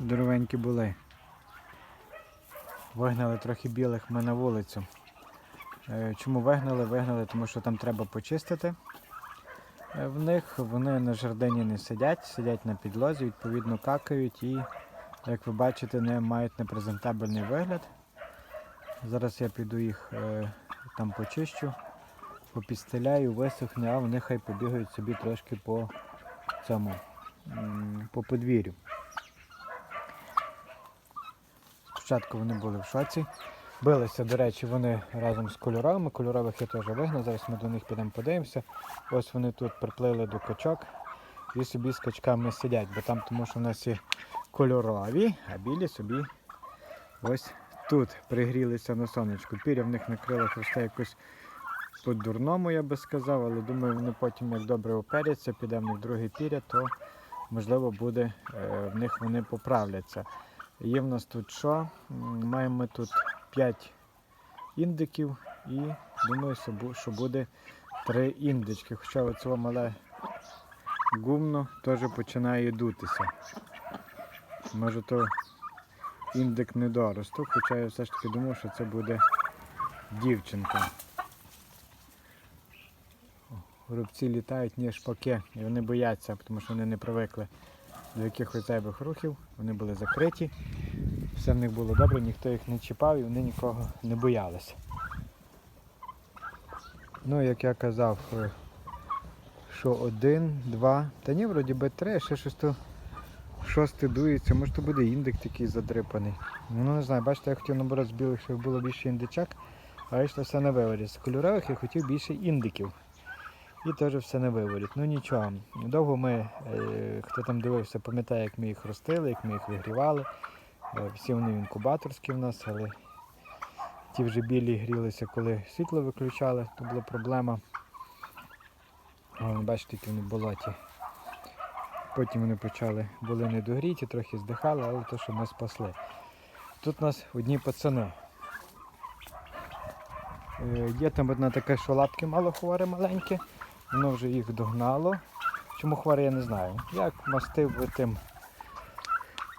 здоровенькі були. Вигнали трохи білих ми на вулицю. Е, Чому вигнали? Вигнали, тому що там треба почистити. Е, В них вони на жердині не сидять, сидять на підлозі, відповідно какають і, як ви бачите, не мають непрезентабельний вигляд. Зараз я піду їх е, там почищу, попістеляю, висохне, а вони хай побігають собі трошки по цьому, по подвір'ю. Спочатку вони були в шоці. Билися, до речі, вони разом з кольоровими. Кольорових я теж вигнав. Зараз ми до них підемо подивимося. Ось вони тут приплили до качок і собі з качками сидять, бо там тому що в нас є кольорові, а білі собі ось тут пригрілися на сонечку. Піря в них накрила хвоста якось по-дурному, я би сказав, але думаю, вони потім як добре оперяться, піде в друге піря, то можливо буде е, в них вони поправляться. Є в нас тут що? Маємо ми тут 5 індиків і думаю, що буде 3 індички. Хоча оце мале гумно теж починає дутися. Може то індик недоросток, хоча я все ж таки думав, що це буде дівчинка. О, Горобці літають, ні шпаки, і вони бояться, тому що вони не привикли до якихось зайвих рухів, вони були закриті, все в них було добре, ніхто їх не чіпав і вони нікого не боялися. Ну, як я казав, е, що один, два, та ні, вроді би три, ще щось то дується, може то буде індик такий задрипаний. Ну не знаю, бачите, я хотів наоборот з білих, щоб було більше індичок, а вийшло все на виворі. З кольорових я хотів більше індиків. І теж все на виворіт. Ну нічого. Довго ми, е, хто там дивився, пам'ятає, як ми їх ростили, як ми їх вигрівали. Е, всі вони інкубаторські в нас, але ті вже білі грілися, коли світло виключали, то була проблема. Бачите, які вони болоті. Потім вони почали, були недогріті, трохи здихали, але то, що ми спасли. Тут у нас одні пацани. Е, Є там одна така, що лапки мало хворе маленьке, воно вже їх догнало. Чому хворе, я не знаю. Як мастив тим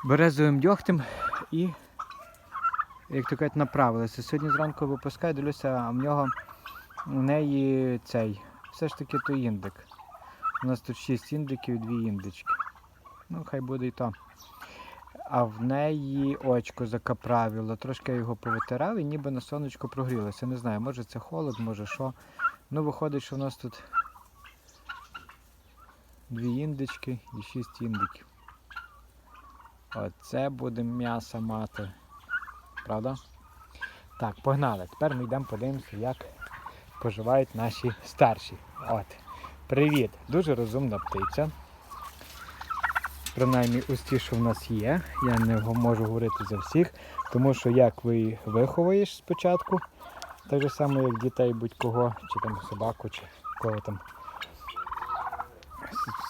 березовим дьогтем і, як то кажуть, направилися. Сьогодні зранку випускаю, дивлюся, а в нього у неї цей, все ж таки то індик. У нас тут 6 індиків і 2 індички. Ну, хай буде і то. А в неї очко закаправило. Трошки я його повитирав і ніби на сонечко прогрілося. Не знаю, може це холод, може що. Ну, виходить, що в нас тут дві індички і шість індиків. Оце буде м'ясо мати. Правда? Так, погнали. Тепер ми йдемо подивимося, як поживають наші старші. От. Привіт! Дуже розумна птиця. Принаймні ось ті, що в нас є. Я не можу говорити за всіх, тому що як ви виховуєш спочатку, так же само, як дітей будь-кого, чи там собаку, чи кого там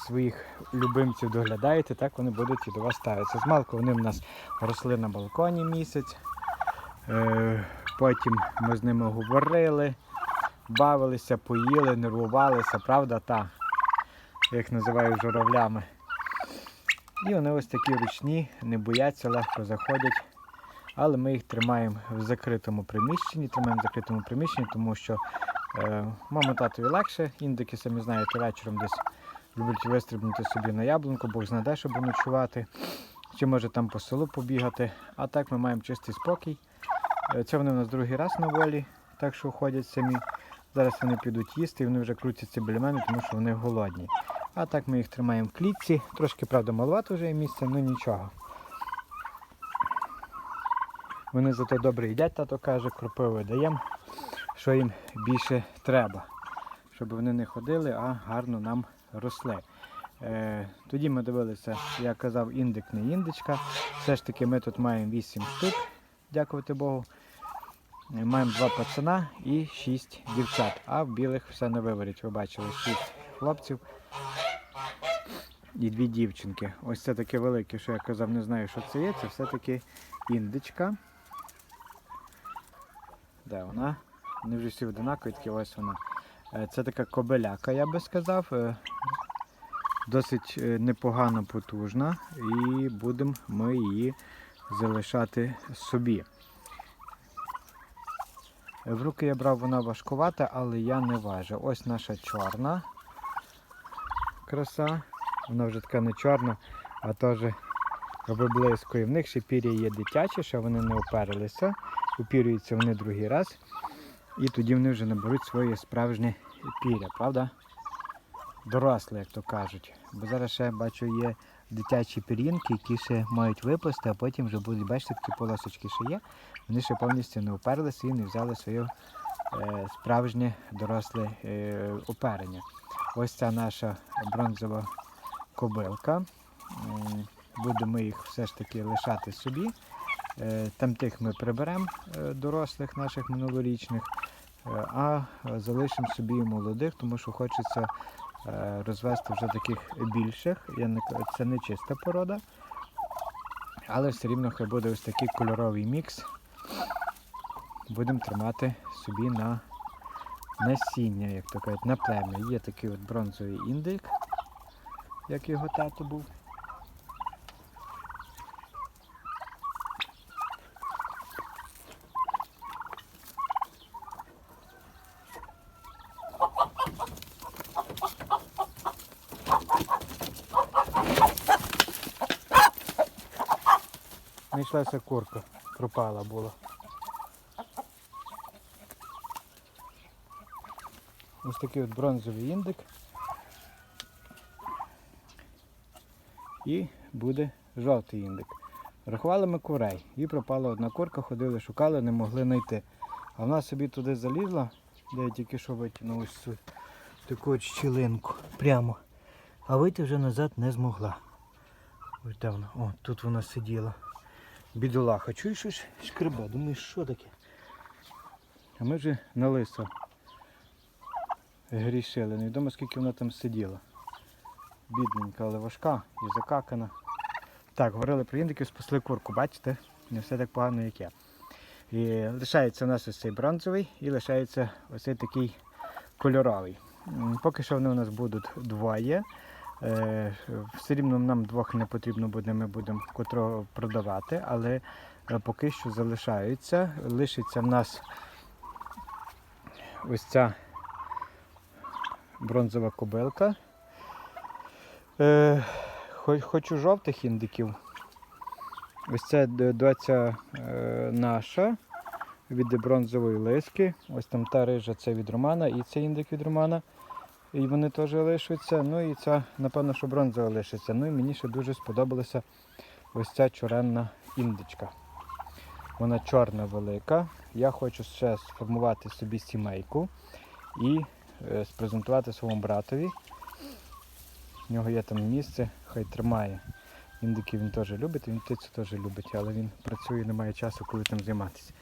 своїх любимців доглядаєте, так вони будуть і до вас ставитися. Змалку вони в нас росли на балконі місяць. Е, потім ми з ними говорили, бавилися, поїли, нервувалися, правда, та, як називаю журавлями. І вони ось такі ручні, не бояться, легко заходять. Але ми їх тримаємо в закритому приміщенні, тримаємо в закритому приміщенні, тому що е, мама татові легше, індики, самі знаєте, вечором десь люблять вистрибнути собі на яблунку, Бог знає, де, щоб ночувати, чи може там по селу побігати. А так ми маємо чистий спокій. Е, Це вони у нас другий раз на волі, так що ходять самі. Зараз вони підуть їсти і вони вже крутяться біля мене, тому що вони голодні. А так ми їх тримаємо в клітці. Трошки, правда, маловато вже є місця, ну нічого. Вони зато добре їдять, тато каже, кропиви даємо, що їм більше треба. Щоб вони не ходили, а гарно нам росли. Е, тоді ми дивилися, я казав, індик не індичка. Все ж таки ми тут маємо 8 штук, дякувати Богу. Е, Маємо два пацана і 6 дівчат. А в білих все на виворіт. Ви бачили 6 хлопців і дві дівчинки. Ось це таке велике, що я казав, не знаю, що це є. Це все-таки індичка. Де вона? Вони вже всі одинакові, такі ось вона. Е, Це така кобеляка, я би сказав. Е, досить е, непогано потужна, і будемо ми її залишати собі. В руки я брав, вона важкувата, але я не важу. Ось наша чорна краса. Вона вже така не чорна, а теж виблискує. В них ще пір'я є дитячі, ще вони не оперлися. Упірюються вони другий раз. І тоді вони вже наберуть своє справжнє пір'я, правда? Доросле, як то кажуть. Бо зараз ще бачу є дитячі пір'їнки, які ще мають випасти, а потім вже будуть, бачите, такі полосочки ще є. Вони ще повністю не оперлися і не взяли своє е, справжнє доросле е, оперення. Ось ця наша бронзова кобилка. Будемо їх все ж таки лишати собі. Е, Там тих ми приберемо е, дорослих наших минулорічних, е, а залишимо собі молодих, тому що хочеться е, розвести вже таких більших. Це не чиста порода, але все рівно хай буде ось такий кольоровий мікс. Будемо тримати собі на насіння, як то кажуть, на плем'я. Є такий от бронзовий індик, як його тато був. Знайшлася курка, пропала була. Ось такий от бронзовий індик. І буде жовтий індик. Рахували ми курей. І пропала одна курка, ходили, шукали, не могли знайти. А вона собі туди залізла, де я тільки що витягнув ось цю таку от щілинку. Прямо. А вийти вже назад не змогла. Ось вона. О, тут вона сиділа. Бідолаха, чуєш, щось шкребе? Думаєш, що таке? А ми вже на лисо грішили. Невідомо скільки вона там сиділа. Бідненька, але важка і закакана. Так, говорили про індиків, спасли курку, бачите? Не все так погано, як я. І лишається у нас ось цей бронзовий і лишається ось цей такий кольоровий. Поки що вони у нас будуть двоє. Е, Все рівно нам двох не потрібно буде, ми будемо котрого продавати, але е, поки що залишаються. Лишиться в нас ось ця бронзова кобилка. Е, хо- Хочу жовтих індиків. Ось це доця наша від бронзової лиски. Ось там та рижа це від Романа і це індик від Романа. І вони теж лишаться. Ну і ця, напевно, що бронзова лишиться. Ну і мені ще дуже сподобалася ось ця чоренна індичка. Вона чорна велика. Я хочу ще сформувати собі сімейку і е, спрезентувати своєму братові. У нього є там місце, хай тримає. Індики він теж любить, він птицю теж любить, але він працює, не має часу, коли там займатися.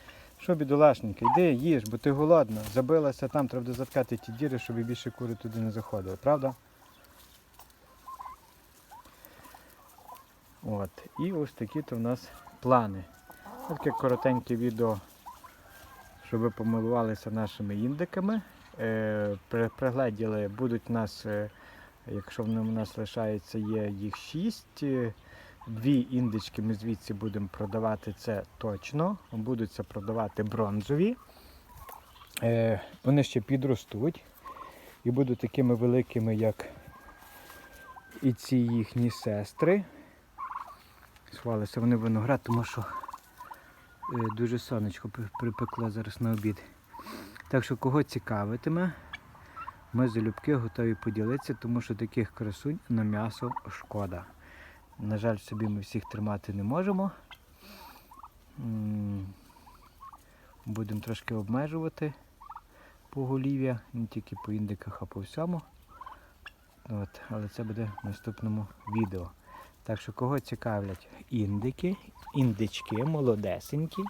Що, бідолашненька, йди, їж, бо ти голодна. Забилася там, треба заткати ті діри, щоб більше кури туди не заходили, правда? От. І ось такі-то в нас плани. Ось таке коротеньке відео, щоб ви помилувалися нашими індиками. Е, пригледіли, будуть е, у нас, якщо в у нас лишається, є їх шість. Е, Дві індички ми звідси будемо продавати, це точно. Будуться продавати бронзові. Е, вони ще підростуть і будуть такими великими, як і ці їхні сестри. Схвалися вони виноград, тому що е, дуже сонечко припекло зараз на обід. Так що кого цікавитиме, ми залюбки готові поділитися, тому що таких красунь на м'ясо шкода. На жаль, собі ми всіх тримати не можемо. Будемо трошки обмежувати поголів'я, не тільки по індиках, а по всьому. От, але це буде в наступному відео. Так що кого цікавлять індики, індички, молодесенькі,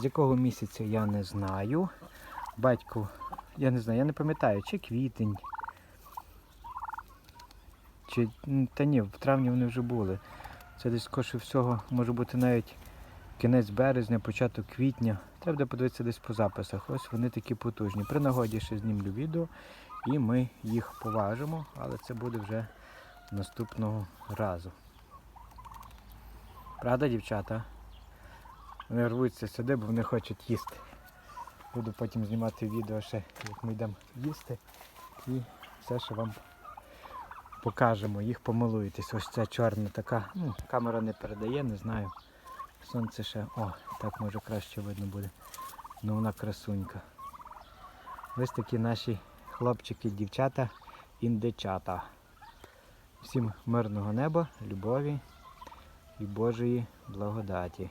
з якого місяця я не знаю. Батько, я не знаю, я не пам'ятаю, чи квітень. Чи, та ні, в травні вони вже були. Це десь скорше всього може бути навіть кінець березня, початок квітня. Треба буде подивитися десь по записах. Ось вони такі потужні. При нагоді ще знімлю відео і ми їх поважимо, але це буде вже наступного разу. Правда, дівчата? Вони рвуться сюди, бо вони хочуть їсти. Буду потім знімати відео ще, як ми йдемо їсти. І все, що вам покажемо, їх помилуєтесь. Ось ця чорна така. Ну, камера не передає, не знаю. Сонце ще. О, так може краще видно буде. Ну вона красунька. Ось такі наші хлопчики, дівчата, індичата. Всім мирного неба, любові і Божої благодаті.